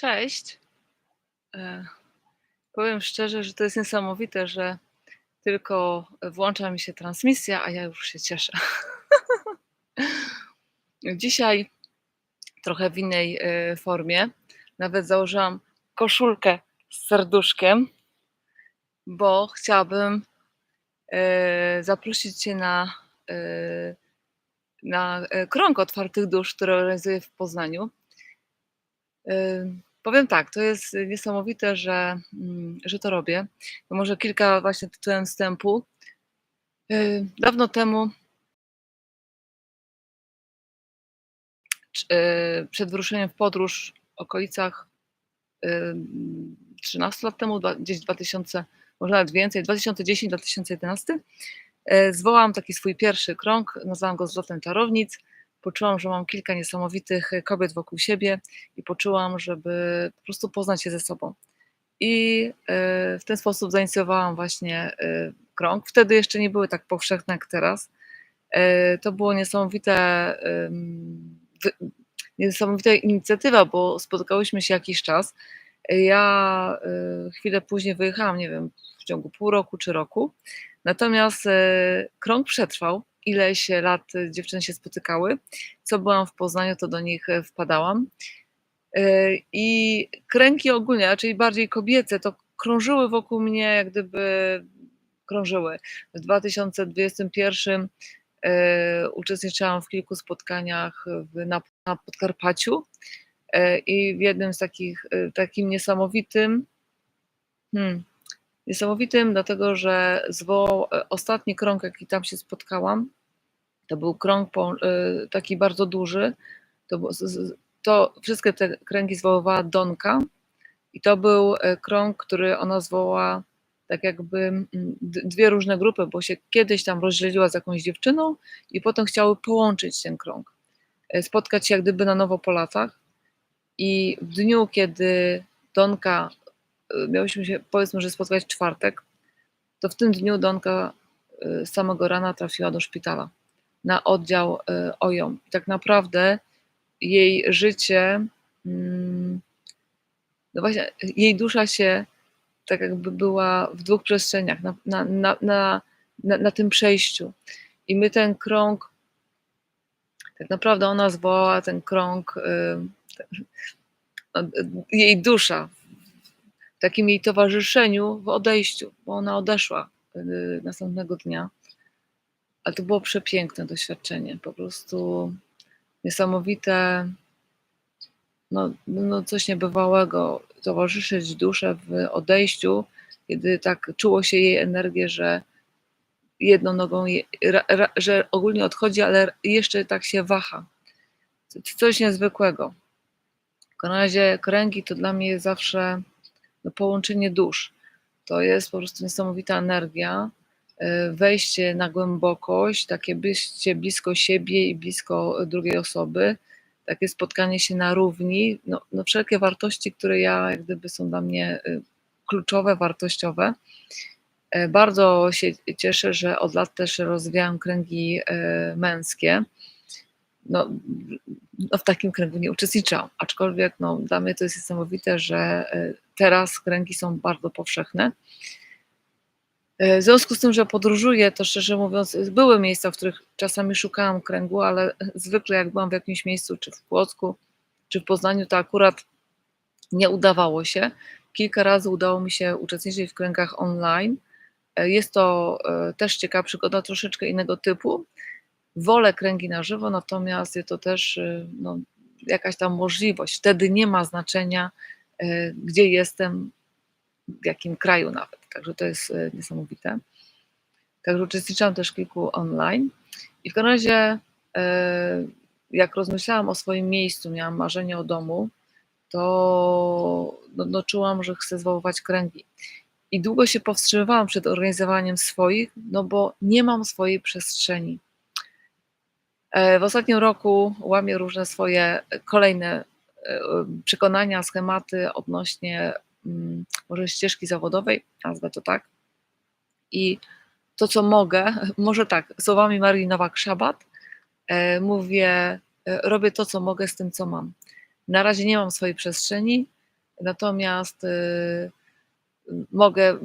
Cześć. E, powiem szczerze, że to jest niesamowite, że tylko włącza mi się transmisja, a ja już się cieszę. Dzisiaj trochę w innej e, formie. Nawet założyłam koszulkę z serduszkiem, bo chciałabym e, zaprosić Cię na, na krąg otwartych dusz, który organizuję w Poznaniu. Powiem tak, to jest niesamowite, że, mm, że to robię. Może kilka właśnie tytułem wstępu. E, Dawno temu, e, przed wyruszeniem w podróż w okolicach e, 13 lat temu, gdzieś 2000, może nawet więcej, 2010-2011, e, zwołałam taki swój pierwszy krąg, nazwałam go Zlotem Czarownic. Poczułam, że mam kilka niesamowitych kobiet wokół siebie i poczułam, żeby po prostu poznać się ze sobą. I e, w ten sposób zainicjowałam właśnie e, krąg. Wtedy jeszcze nie były tak powszechne jak teraz. E, To było niesamowite, niesamowita inicjatywa, bo spotkałyśmy się jakiś czas. Ja e, chwilę później wyjechałam, nie wiem, w ciągu pół roku czy roku. Natomiast e, krąg przetrwał. Ileś lat dziewczyny się spotykały. Co byłam w Poznaniu, to do nich e, wpadałam. E, I kręgi ogólnie, czyli bardziej kobiece, to krążyły wokół mnie, jak gdyby krążyły. W 2021 e, uczestniczyłam w kilku spotkaniach na, na Podkarpaciu i w jednym z takich, takim niesamowitym, hmm, niesamowitym, dlatego że zwołał e, ostatni krąg, jaki tam się spotkałam. To był krąg e, taki bardzo duży. To, to wszystkie te kręgi zwoływała Donka i to był e, krąg, który ona zwołała tak jakby dwie różne grupy, bo się kiedyś tam rozdzieliła z jakąś dziewczyną i potem chciały połączyć ten krąg. Spotkać się jak gdyby na nowo po latach i w dniu, kiedy Donka, miałyśmy się powiedzmy, że spotkać w czwartek, to w tym dniu Donka e, z samego rana trafiła do szpitala na oddział e, OJOM. I tak naprawdę jej życie, mm, no właśnie, jej dusza się tak jakby była w dwóch przestrzeniach, na, na, na, na, tym przejściu. I my ten krąg, tak naprawdę ona zwołała ten krąg, y, no, y, jej dusza, takim jej towarzyszeniu w odejściu, bo ona odeszła y, następnego dnia. Ale to było przepiękne doświadczenie, po prostu niesamowite, no, no coś niebywałego, towarzyszyć duszę w odejściu, kiedy tak czuło się jej energię, że jedną nogą, je, ra, ra, że ogólnie odchodzi, ale jeszcze tak się waha. Coś niezwykłego. W każdym razie kręgi to dla mnie jest zawsze no, połączenie dusz. To jest po prostu niesamowita energia, y, wejście na głębokość, takie bycie blisko siebie i blisko drugiej osoby, takie spotkanie się na równi, no, no wszelkie wartości, które ja jak gdyby są dla mnie y, kluczowe, wartościowe. E, Bardzo się cieszę, że od lat też rozwijam kręgi e, męskie. No, no w takim kręgu nie uczestniczałam, aczkolwiek no, dla mnie to jest niesamowite, że e, teraz kręgi są bardzo powszechne. E, W związku z tym, że podróżuję, to szczerze mówiąc, były miejsca, w których czasami szukałam kręgu, ale zwykle jak byłam w jakimś miejscu, czy w Płocku, czy w Poznaniu, to akurat nie udawało się. Kilka razy udało mi się uczestniczyć w kręgach online. E, Jest to e, też ciekawa przygoda, troszeczkę innego typu. Wolę kręgi na żywo, natomiast jest to też no, jakaś tam możliwość. Wtedy nie ma znaczenia, gdzie jestem, w jakim kraju nawet. Także to jest e, niesamowite. Także uczestniczyłam też w kilku online. I w każdym razie, e, jak rozmyślałam o swoim miejscu, miałam marzenie o domu, to no, no, czułam, że chcę zwoływać kręgi. I długo się powstrzymywałam przed organizowaniem swoich, no bo nie mam swojej przestrzeni. E, W ostatnim roku łamię różne swoje kolejne e, przekonania, schematy odnośnie mm, może ścieżki zawodowej, nazwę to tak. I to, co mogę, może tak, słowami Marii Nowak-Szabat, e, mówię, e, robię to, co mogę z tym, co mam. Na razie nie mam swojej przestrzeni, Natomiast mogę,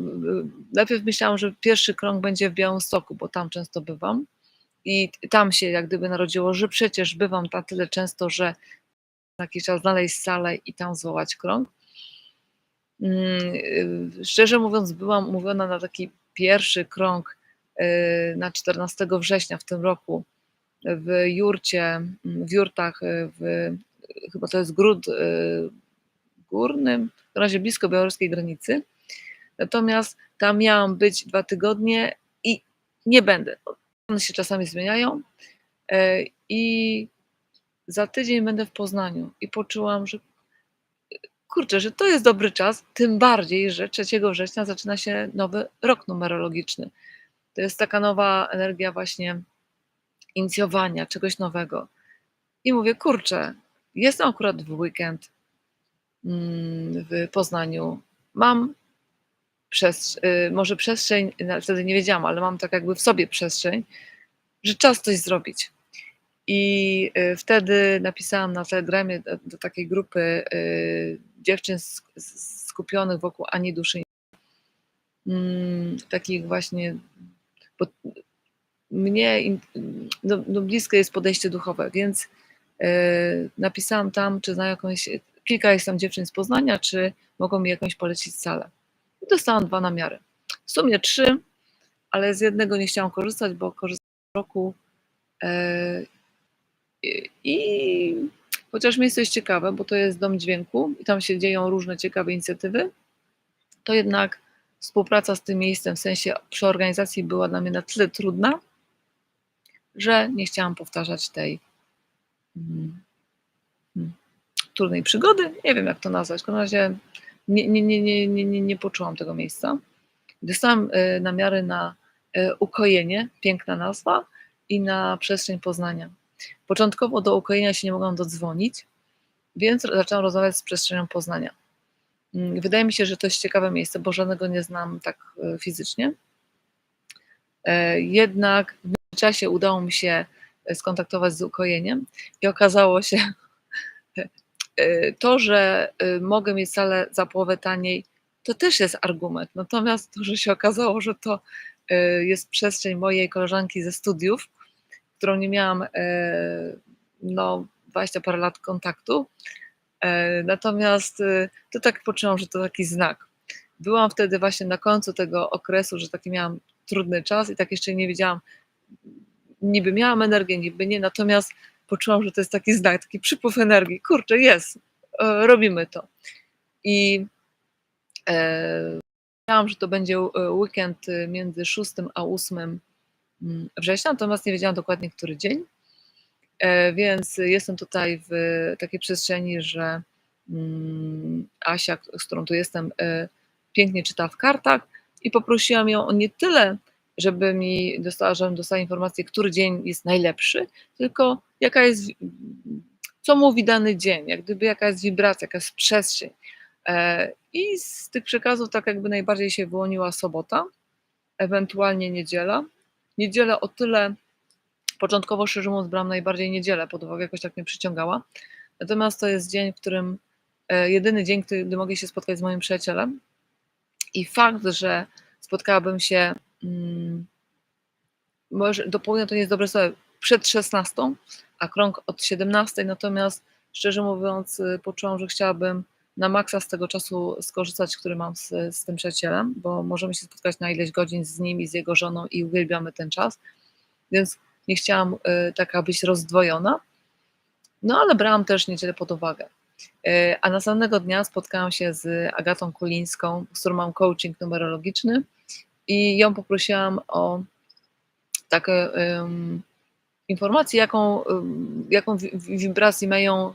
najpierw myślałam, że pierwszy krąg będzie w Białymstoku, bo tam często bywam i tam się jak gdyby narodziło, że przecież bywam na tyle często, że jakiś czas znaleźć salę i tam zwołać krąg. Mm, y, Szczerze mówiąc, byłam umówiona na taki pierwszy krąg y, na 14 września w tym roku w Jurcie, w Jurtach, y, w, chyba to jest Gród Górnym, w razie blisko białoruskiej granicy. Natomiast tam miałam być dwa tygodnie i nie będę. One się czasami zmieniają. I za tydzień będę w Poznaniu i poczułam, że kurczę, że to jest dobry czas, tym bardziej, że 3 września zaczyna się nowy rok numerologiczny. To jest taka nowa energia właśnie inicjowania czegoś nowego. I mówię, kurczę, jestem akurat w weekend mm, w Poznaniu. Mam y, może przestrzeń, no, wtedy nie wiedziałam, ale mam tak jakby w sobie przestrzeń, że czas coś zrobić. I y, wtedy napisałam na Telegramie do, do takiej grupy y, dziewczyn skupionych wokół Ani Duszy, mm, takich właśnie, bo mnie no, no bliskie jest podejście duchowe, więc y, napisałam tam, czy znają jakąś, kilka jest tam dziewczyn z Poznania, czy mogą mi jakąś polecić salę. I dostałam dwa namiary. W sumie trzy, ale z jednego nie chciałam korzystać, bo korzystałam w roku i, chociaż miejsce jest ciekawe, bo to jest dom dźwięku i tam się dzieją różne ciekawe inicjatywy, to jednak współpraca z tym miejscem, w sensie przy organizacji była dla mnie na tyle trudna, że nie chciałam powtarzać tej mm, mm, trudnej przygody. Nie wiem, jak to nazwać. W każdym razie nie, nie, nie, nie, nie, nie, poczułam tego miejsca. Dostałam e, namiary na e, ukojenie, piękna nazwa, i na przestrzeń Poznania. Początkowo do ukojenia się nie mogłam dodzwonić, więc zaczęłam rozmawiać z przestrzenią Poznania. Mm, Wydaje mi się, że to jest ciekawe miejsce, bo żadnego nie znam tak e, fizycznie. E, Jednak w międzyczasie udało mi się e, skontaktować z ukojeniem i okazało się, to, że mogę mieć salę za połowę taniej, to też jest argument. Natomiast to, że się okazało, że to jest przestrzeń mojej koleżanki ze studiów, którą nie miałam e, no, 20 parę lat kontaktu. E, Natomiast e, to tak poczułam, że to taki znak. Byłam wtedy właśnie na końcu tego okresu, że taki miałam trudny czas i tak jeszcze nie wiedziałam, niby miałam energię, niby nie, natomiast poczułam, że to jest taki znak, taki przypływ energii. Kurczę, jest, robimy to. I e, wiedziałam, że to będzie weekend między 6 a 8 mm, września, natomiast nie wiedziałam dokładnie, który dzień. E, Więc jestem tutaj w takiej przestrzeni, że mm, Asia, z którą tu jestem, e, pięknie czyta w kartach i poprosiłam ją o nie tyle, żeby mi dostała, żebym dostała informację, który dzień jest najlepszy, tylko jaka jest, co mówi dany dzień, jak gdyby jaka jest wibracja, jaka jest przestrzeń. E, I z tych przekazów tak jakby najbardziej się wyłoniła sobota, ewentualnie niedziela. Niedziela o tyle, początkowo szczerze mówiąc brałam najbardziej niedzielę, pod uwagę jakoś tak mnie przyciągała. Natomiast to jest dzień, w którym, e, jedyny dzień, gdy mogę się spotkać z moim przyjacielem i fakt, że spotkałabym się, mm, może do południa to nie jest dobre słowo, przed 16, a krąg od 17, natomiast szczerze mówiąc y, poczułam, że chciałabym na maksa z tego czasu skorzystać, który mam z, z tym przyjacielem, bo możemy się spotkać na ileś godzin z nim i z jego żoną i uwielbiamy ten czas, więc nie chciałam y, taka być rozdwojona, no ale brałam też niedzielę pod uwagę. Y, A następnego dnia spotkałam się z Agatą Kulińską, z którą mam coaching numerologiczny i ją poprosiłam o takie um, informację, jaką, um, jaką wi- wi- wibrację mają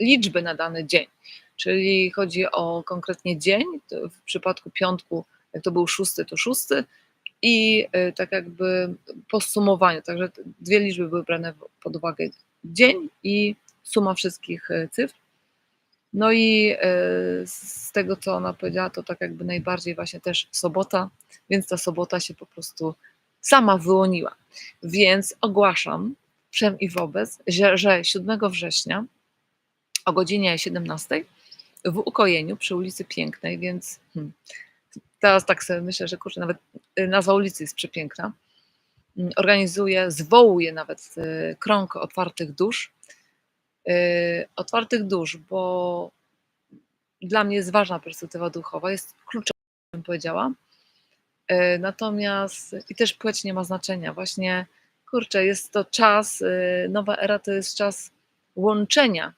liczby na dany dzień. Czyli chodzi o konkretnie dzień, w przypadku piątku, jak to był szósty, to szósty i y, tak jakby po sumowaniu, także dwie liczby były brane pod uwagę, dzień i suma wszystkich y, cyfr. No i y, z tego, co ona powiedziała, to tak jakby najbardziej właśnie też sobota, więc ta sobota się po prostu sama wyłoniła. Więc ogłaszam wszem i wobec, że 7 września o godzinie 17 w ukojeniu przy ulicy Pięknej, więc hmm, teraz tak sobie myślę, że kurczę, nawet y, nazwa ulicy jest przepiękna. Mm, Organizuję, zwołuję nawet y, krąg otwartych dusz. Y, Otwartych dusz, bo dla mnie jest ważna perspektywa duchowa, jest kluczowa, bym powiedziała. Natomiast i też płeć nie ma znaczenia. Właśnie, kurczę, jest to czas, nowa era to jest czas łączenia,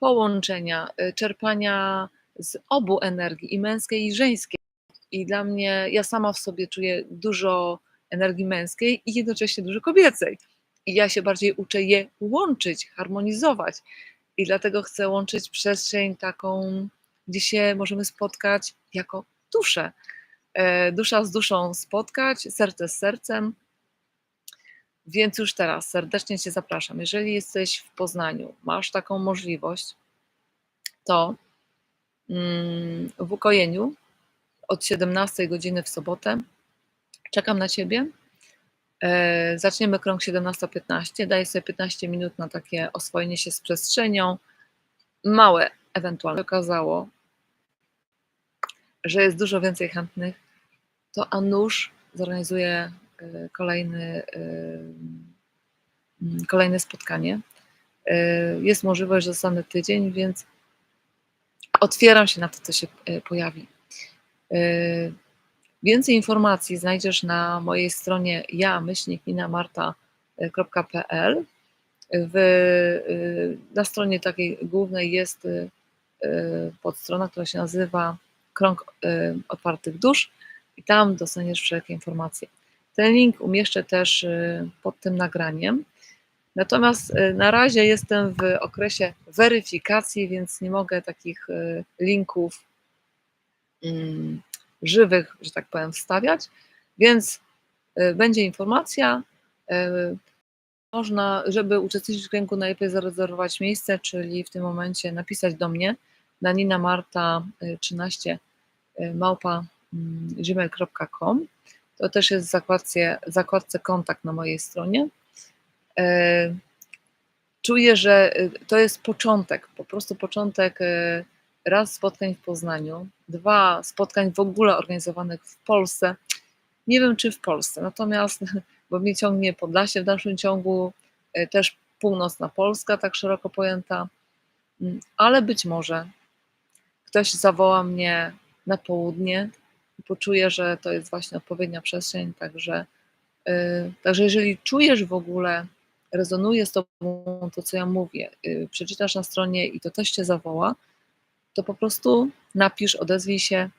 połączenia, y, czerpania z obu energii, i męskiej, i żeńskiej. I dla mnie, ja sama w sobie czuję dużo energii męskiej i jednocześnie dużo kobiecej. I ja się bardziej uczę je łączyć, harmonizować. I dlatego chcę łączyć przestrzeń taką, gdzie się możemy spotkać jako dusze. E, Dusza z duszą spotkać, serce z sercem. Więc już teraz serdecznie Cię zapraszam. Jeżeli jesteś w Poznaniu, masz taką możliwość, to mm, w ukojeniu od 17 godziny w sobotę czekam na Ciebie. E, Zaczniemy krąg 17.15. Daję sobie 15 minut na takie oswojenie się z przestrzenią. Małe ewentualnie okazało, że jest dużo więcej chętnych, to Anusz zorganizuje kolejny, kolejne spotkanie. E, Jest możliwość, że zostanę tydzień, więc otwieram się na to, co się e, pojawi. E, Więcej informacji znajdziesz na mojej stronie ja marta.pl. Na stronie takiej głównej jest podstrona, która się nazywa Krąg Otwartych Dusz i tam dostaniesz wszelkie informacje. Ten link umieszczę też y, pod tym nagraniem. Natomiast y, na razie jestem w okresie weryfikacji, więc nie mogę takich y, linków mm, żywych, że tak powiem, wstawiać, więc będzie informacja. Można, żeby uczestniczyć w kręgu, najlepiej zarezerwować miejsce, czyli w tym momencie napisać do mnie na ninamarta13 y, małpa mm, gmail.com. To też jest w zakładce, zakładce kontakt na mojej stronie. E, Czuję, że y, to jest początek, po prostu początek y, raz spotkań w Poznaniu, dwa spotkań w ogóle organizowanych w Polsce. Nie wiem, czy w Polsce, natomiast, bo mnie ciągnie Podlasie w dalszym ciągu, też północna Polska, tak szeroko pojęta, Mm, ale być może ktoś zawoła mnie na południe poczuje, że to jest właśnie odpowiednia przestrzeń, także, y, także jeżeli czujesz w ogóle, rezonuje z tobą to, co ja mówię, y, przeczytasz na stronie i to też cię zawoła, to po prostu napisz, odezwij się,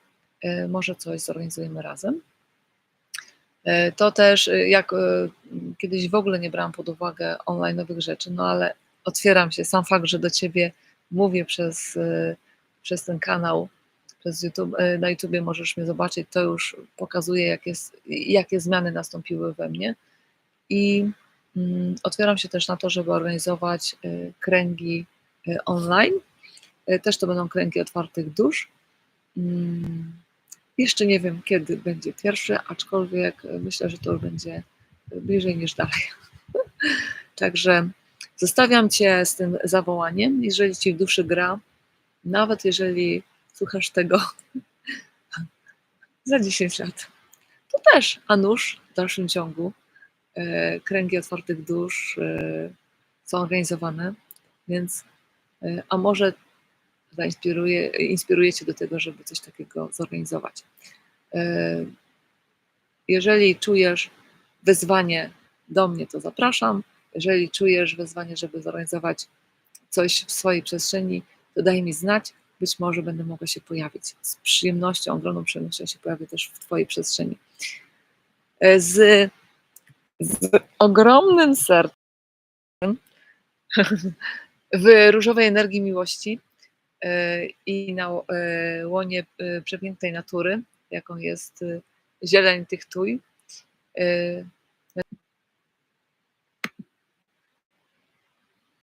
y, może coś zorganizujemy razem. Y, To też, y, jak y, kiedyś w ogóle nie brałam pod uwagę online nowych rzeczy, no ale otwieram się. Sam fakt, że do ciebie mówię przez, przez ten kanał, przez YouTube, y, na YouTubie możesz mnie zobaczyć, to już pokazuje, jak jest, jakie zmiany nastąpiły we mnie. I mm, otwieram się też na to, żeby organizować y, kręgi y, online. Y, Też to będą kręgi otwartych dusz. Mm, Jeszcze nie wiem, kiedy będzie pierwszy, aczkolwiek y, myślę, że to już będzie bliżej niż dalej. Także zostawiam Cię z tym zawołaniem. Jeżeli Ci w duszy gra, nawet jeżeli słuchasz tego za 10 lat, to też Anusz w dalszym ciągu. e, Kręgi otwartych dusz e, są organizowane, więc e, a może zainspiruje, inspiruje Cię do tego, żeby coś takiego zorganizować. Jeżeli czujesz wyzwanie do mnie, to zapraszam. Jeżeli czujesz wyzwanie, żeby zorganizować coś w swojej przestrzeni, to daj mi znać. Być może będę mogła się pojawić. Z przyjemnością, ogromną przyjemnością się pojawię też w Twojej przestrzeni. E, Z, z ogromnym sercem w różowej energii miłości e, i na e, łonie przepięknej natury, jaką jest zieleń tych tuj.